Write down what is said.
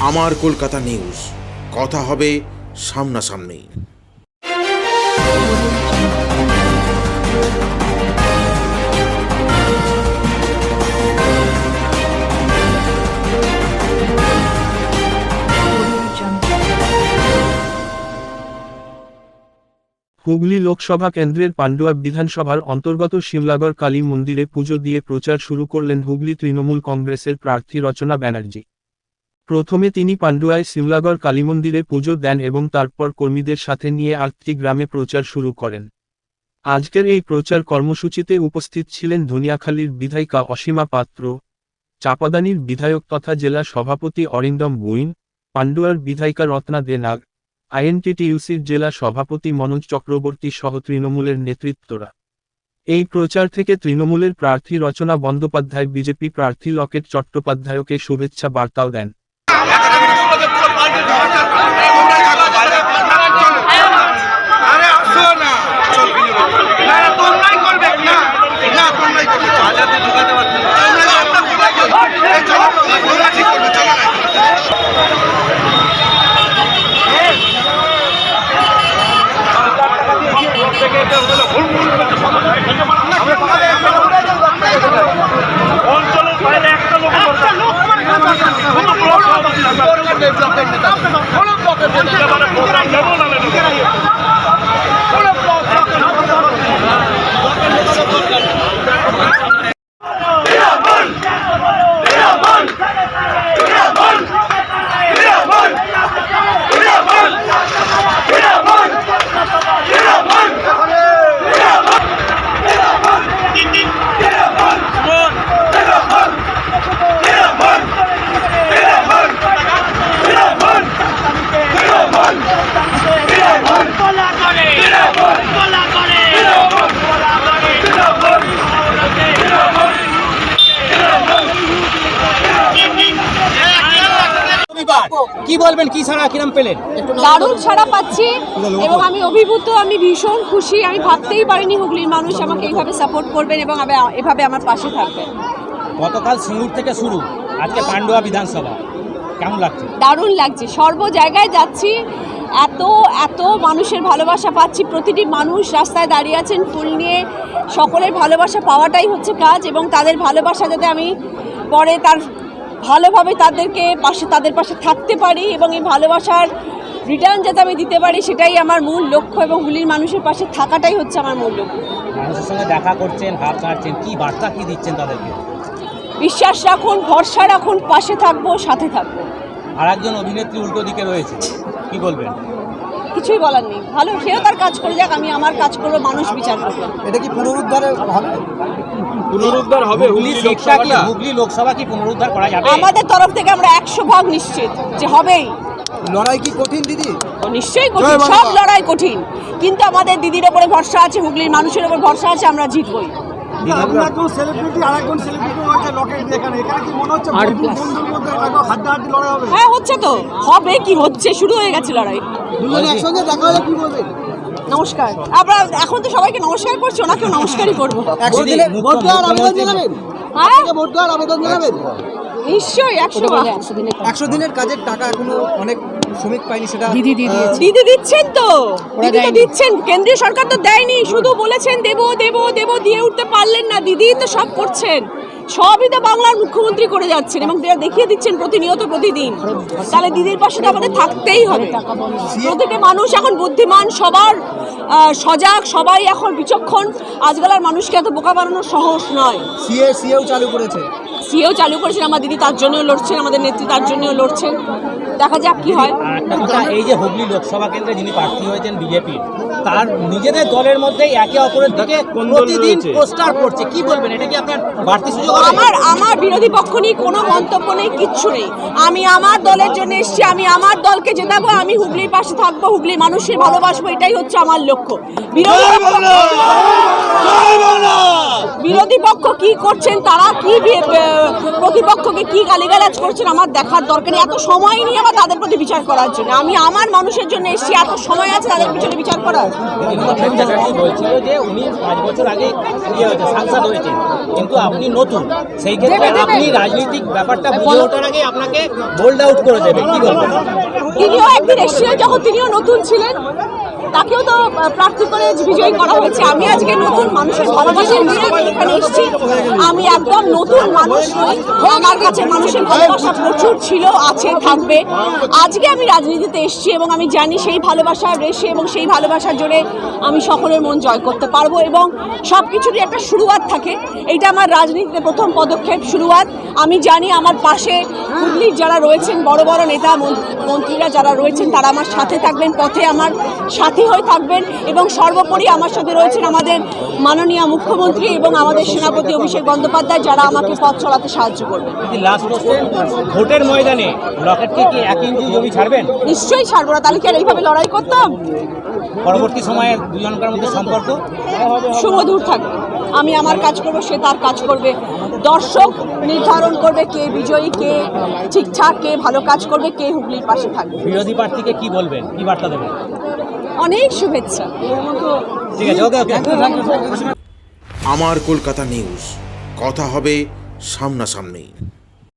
আমার কলকাতা নিউজ। কথা হবে সামনাসামনি। হুগলি লোকসভা কেন্দ্রের পান্ডুয়া বিধানসভার অন্তর্গত শিমলাগড় কালী মন্দিরে পুজো দিয়ে প্রচার শুরু করলেন হুগলি তৃণমূল কংগ্রেসের প্রার্থী রচনা ব্যানার্জি। প্রথমে তিনি পান্ডুয়ায় শিমলাগড় কালী মন্দিরে পুজো দেন এবং তারপর কর্মীদের সাথে নিয়ে আটটি গ্রামে প্রচার শুরু করেন। আজকের এই প্রচার কর্মসূচিতে উপস্থিত ছিলেন ধনিয়াখালীর বিধায়িকা অসীমা পাত্র, চাপাদানির বিধায়ক তথা জেলা সভাপতি অরিন্দম বুইন পান্ডুয়ার বিধায়িকা রত্না দেনাগ আইএনটিটিইউসির জেলা সভাপতি মনোজ চক্রবর্তী সহ তৃণমূলের নেতৃত্বরা। এই প্রচার থেকে তৃণমূলের প্রার্থী রচনা বন্দ্যোপাধ্যায়, বিজেপি প্রার্থী লকেট চট্টোপাধ্যায়কে শুভেচ্ছা বার্তাও দেন আরে আসো না না না তোমরাই করবে না না তোমরাই করবে বাজারে ঢুকাতে পারছ না তোমরা আপনার কোথায় করবে এই চলো তোমরা ঠিক করবে চলো না অঞ্চলের বাইরে একটা লোক কি বলবেন? কি ছাড়া কিরম পেলেন? দারুণ ছাড়া পাচ্ছি এবং আমি অভিভূত আমি ভীষণ খুশি। আমি ভাবতেই পারিনি হুগলির মানুষ আমাকে এইভাবে সাপোর্ট করবেন এবং এভাবে আমার পাশে থাকবেন। গতকাল সিঙ্গুর থেকে শুরু আজকে পান্ডুয়া বিধানসভা। কেমন লাগছে? দারুণ লাগছে। সর্ব জায়গায় যাচ্ছি এত এত মানুষের ভালোবাসা পাচ্ছি। প্রতিটি মানুষ রাস্তায় দাঁড়িয়ে আছেন ফুল নিয়ে। সকলের ভালোবাসা পাওয়াটাই হচ্ছে কাজ এবং তাদের ভালোবাসা যাতে আমি পরে তার ভালোভাবে তাদেরকে পাশে তাদের পাশে থাকতে পারি এবং এই ভালোবাসার রিটার্ন যাতে আমি দিতে পারি সেটাই আমার মূল লক্ষ্য এবং হুলির মানুষের পাশে থাকাটাই হচ্ছে আমার মূল লক্ষ্য। মানুষের সঙ্গে দেখা করছেন হাত কাটছেন কি বার্তা কি দিচ্ছেন তাদেরকে? বিশ্বাস রাখুন ভরসা রাখুন পাশে থাকব সাথে থাকব। আর একজন অভিনেত্রী উল্টো দিকে রয়েছে কি বলবেন? কিছুই বলার নেই। ভালো সেও তার কাজ করে যাক আমি আমার কাজ করব মানুষ বিচার করবে। এটা কি পুনরুদ্ধারে হবে? পুনরুদ্ধার হবে হুগলি কি? হুগলি লোকসভা কি পুনরুদ্ধার করা যাবে? আমাদের তরফ থেকে আমরা একশো ভাগ নিশ্চিত যে হবেই। লড়াই কি কঠিন দিদি? নিশ্চয়ই কঠিন সব লড়াই কঠিন। কিন্তু আমাদের দিদির ওপরে ভরসা আছে হুগলির মানুষের ওপর ভরসা আছে আমরা জিতবই। সেলিব্রিটি আরেকজন সেলিব্রিটি রয়েছে লকেট এখানে। এখানে কি মনে হচ্ছে বন্ধুর মধ্যে এটা হাড্ডাহাড্ডি লড়াই হবে? হ্যাঁ হচ্ছে তো। হবে কি হচ্ছে? শুরু হয়ে গেছে লড়াই। দুজনে একসঙ্গে দেখা হলে কি বলবেন নমস্কার। আমরা এখন তো সবাইকে নমস্কার করছি ওনাকেও নমস্কারই করব। আবেদন জানাবেন? হ্যাঁ? নিশ্চয়ই একশো দিনের কাজের টাকা এখনও অনেক শ্রমিক পাইনি সেটা দিদি দিচ্ছেন তো। দিদি তো দিচ্ছেন। কেন্দ্রীয় সরকার তো দেয়নি। শুধু বলেছেন দেবো দেবো দেবো দিয়ে উঠতে পারলেন না। দিদি তো সব করছেন। সবই তো বাংলার মুখ্যমন্ত্রী করে যাচ্ছেন এবং দেখিয়ে দিচ্ছেন প্রতিনিয়ত প্রতিদিন। তাহলে দিদির পাশে তো আমাদের থাকতেই হবে। প্রতিটি মানুষ এখন বুদ্ধিমান সবার সজাগ সবাই এখন বিচক্ষণ। আজকাল মানুষকে এত বোকা বানানো সহজ নয়। সিএ সিএও চালু করেছে। সিএও চালু করেছেন আমার দিদি তার জন্যও লড়ছেন আমাদের নেত্রী তার জন্যও লড়ছেন। দেখা যাক কি হয়। আর একটা কথা এই যে হুগলি লোকসভা কেন্দ্রে যিনি প্রার্থী হয়েছেন বিজেপি তার নিজেদের দলের মধ্যে একে অপরের দিকে প্রতিদিন পোস্টার করছে কি বলবেন? এটা কি আপনার বাড়তি সুযোগ আমার আমার বিরোধী পক্ষ নিয়ে কোনো মন্তব্য নেই কিচ্ছু নেই। আমি আমার দলের জন্য এসেছি আমি আমার দলকে জেতাবো আমি হুগলির পাশে থাকব হুগলি মানুষের ভালোবাসবো এটাই হচ্ছে আমার লক্ষ্য। বিরোধী বিরোধী পক্ষ কি করছেন তারা কি প্রতিপক্ষকে কি গালিগালাজ করছেন আমার দেখার দরকার নেই। এত সময় নিয়ে আবার তাদের প্রতি বিচার করার জন্য। আমি আমার মানুষের জন্য এসেছি এত সময় আছে তাদের পিছনে বিচার করার। বলছিল যে উনি পাঁচ বছর আগে ইয়ে হয়েছে সাংসদ হয়েছেন। কিন্তু আপনি নতুন সেই ক্ষেত্রে আপনি রাজনৈতিক ব্যাপারটা বুঝে ওঠার আগে আপনাকে বোল্ড আউট করে দেবে কি বলবেন? তিনিও একদিন এসেছিলেন যখন তিনিও নতুন ছিলেন তাকেও তো প্রার্থী করে বিজয়ী করা হয়েছে। আমি আজকে নতুন মানুষের ভালোবাসা নিয়ে আমি এখানে এসেছি। আমি একদম নতুন মানুষ নই আমার কাছে মানুষের ভালোবাসা প্রচুর ছিল আছে থাকবে। আজকে আমি রাজনীতিতে এসেছি এবং আমি জানি সেই ভালোবাসার রেশে এবং সেই ভালোবাসার জোরে আমি সকলের মন জয় করতে পারব এবং সব কিছুরই একটা শুরুয়াত থাকে। এটা আমার রাজনীতিতে প্রথম পদক্ষেপ, শুরুয়াত। আমি জানি আমার পাশে হুগলির যারা রয়েছেন, বড় বড় নেতা মন্ত্রীরা যারা রয়েছেন, তারা আমার সাথে থাকবেন, পথে আমার সাথী হয়ে থাকবেন এবং সর্বোপরি আমার সাথে রয়েছেন আমাদের মাননীয় মুখ্যমন্ত্রী এবং আমাদের সেনাপতি অভিষেক বন্দ্যোপাধ্যায়, যারা আমাকে পথ চলাতে সাহায্য করবেন। ভোটের ময়দানে লকেটকে কি এক ইঞ্চি জমি ছাড়বেন? নিশ্চয়ই ছাড়বো না। তাহলে কি আর এইভাবে লড়াই করতাম? পরবর্তী সময়ে দুজনকার মধ্যে সম্পর্ক? সুমধুর থাকবে আমি আমার কাজ করব সে তার কাজ করবে। দর্শক নির্ধারণ করবে কে বিজয়ী কে ঠিকঠাক কে ভালো কাজ করবে কে হুগলির পাশে থাকবে। বিরোধী প্রার্থীকে কি বলবেন? কি বার্তা দেবেন? অনেক শুভেচ্ছা। ঠিক আছে ওকে ওকে। আমার কলকাতা নিউজ। কথা হবে সামনাসামনি